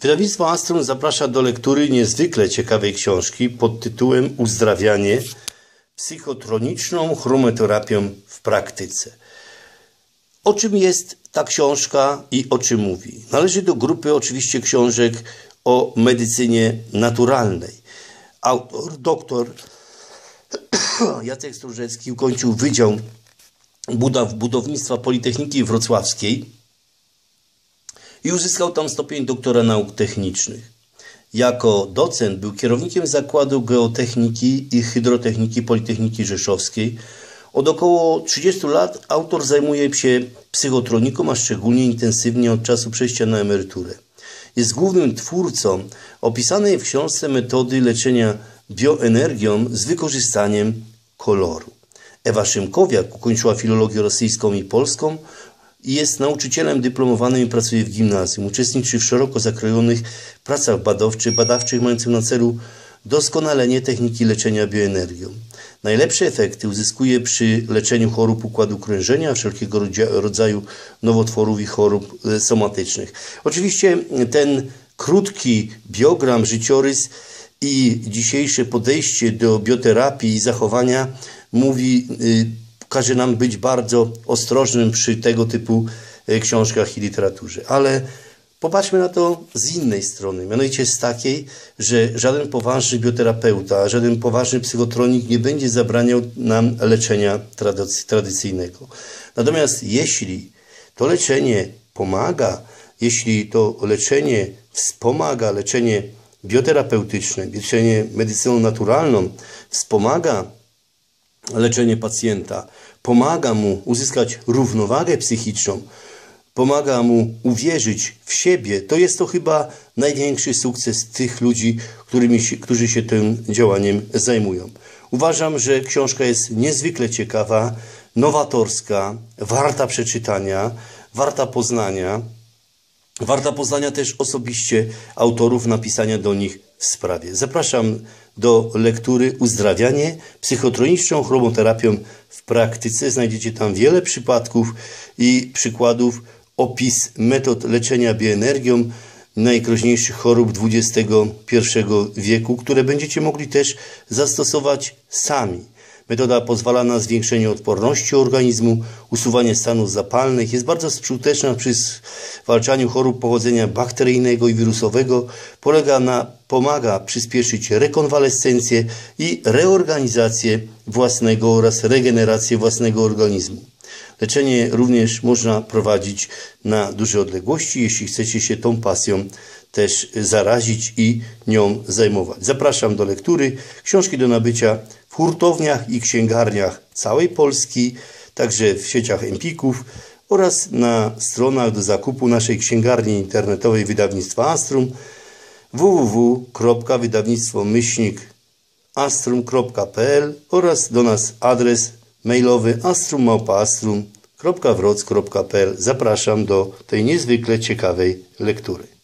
Wydawnictwo Astrum zaprasza do lektury niezwykle ciekawej książki pod tytułem Uzdrawianie psychotroniczną chromoterapią w praktyce. O czym jest ta książka i o czym mówi? Należy do grupy oczywiście książek o medycynie naturalnej. Autor, doktor Jacek Stróżecki ukończył Wydział Budownictwa Politechniki Wrocławskiej i uzyskał tam stopień doktora nauk technicznych. Jako docent był kierownikiem Zakładu Geotechniki i Hydrotechniki Politechniki Rzeszowskiej. Od około 30 lat autor zajmuje się psychotroniką, a szczególnie intensywnie od czasu przejścia na emeryturę. Jest głównym twórcą opisanej w książce metody leczenia bioenergią z wykorzystaniem koloru. Ewa Szymkowiak ukończyła filologię rosyjską i polską, jest nauczycielem dyplomowanym i pracuje w gimnazjum. Uczestniczy w szeroko zakrojonych pracach badawczych, badawczych mających na celu doskonalenie techniki leczenia bioenergią. Najlepsze efekty uzyskuje przy leczeniu chorób układu krążenia, wszelkiego rodzaju nowotworów i chorób e, somatycznych. Oczywiście ten krótki biogram, życiorys i dzisiejsze podejście do bioterapii i zachowania mówi y, każe nam być bardzo ostrożnym przy tego typu e, książkach i literaturze. Ale popatrzmy na to z innej strony, mianowicie z takiej, że żaden poważny bioterapeuta, żaden poważny psychotronik nie będzie zabraniał nam leczenia tradycyjnego. Natomiast jeśli to leczenie pomaga, jeśli to leczenie wspomaga, leczenie bioterapeutyczne, leczenie medycyną naturalną wspomaga leczenie pacjenta, pomaga mu uzyskać równowagę psychiczną, pomaga mu uwierzyć w siebie, to jest to chyba największy sukces tych ludzi, którymi którzy się tym działaniem zajmują. Uważam, że książka jest niezwykle ciekawa, nowatorska, warta przeczytania, warta poznania. Warta poznania też osobiście autorów, napisania do nich w sprawie. Zapraszam do lektury Uzdrawianie psychotroniczną chromoterapią w praktyce. Znajdziecie tam wiele przypadków i przykładów, opis metod leczenia bioenergią najgroźniejszych chorób XXI wieku, które będziecie mogli też zastosować sami. Metoda pozwala na zwiększenie odporności organizmu, usuwanie stanów zapalnych, jest bardzo skuteczna przy zwalczaniu chorób pochodzenia bakteryjnego i wirusowego, polega na, pomaga przyspieszyć rekonwalescencję i reorganizację własnego oraz regenerację własnego organizmu. Leczenie również można prowadzić na duże odległości, jeśli chcecie się tą pasją też zarazić i nią zajmować. Zapraszam do lektury. Książki do nabycia hurtowniach i księgarniach całej Polski, także w sieciach Empików oraz na stronach do zakupu naszej księgarni internetowej wydawnictwa Astrum www.wydawnictwo-astrum.pl oraz do nas adres mailowy astrummałpaastrum.wroc.pl Zapraszam do tej niezwykle ciekawej lektury.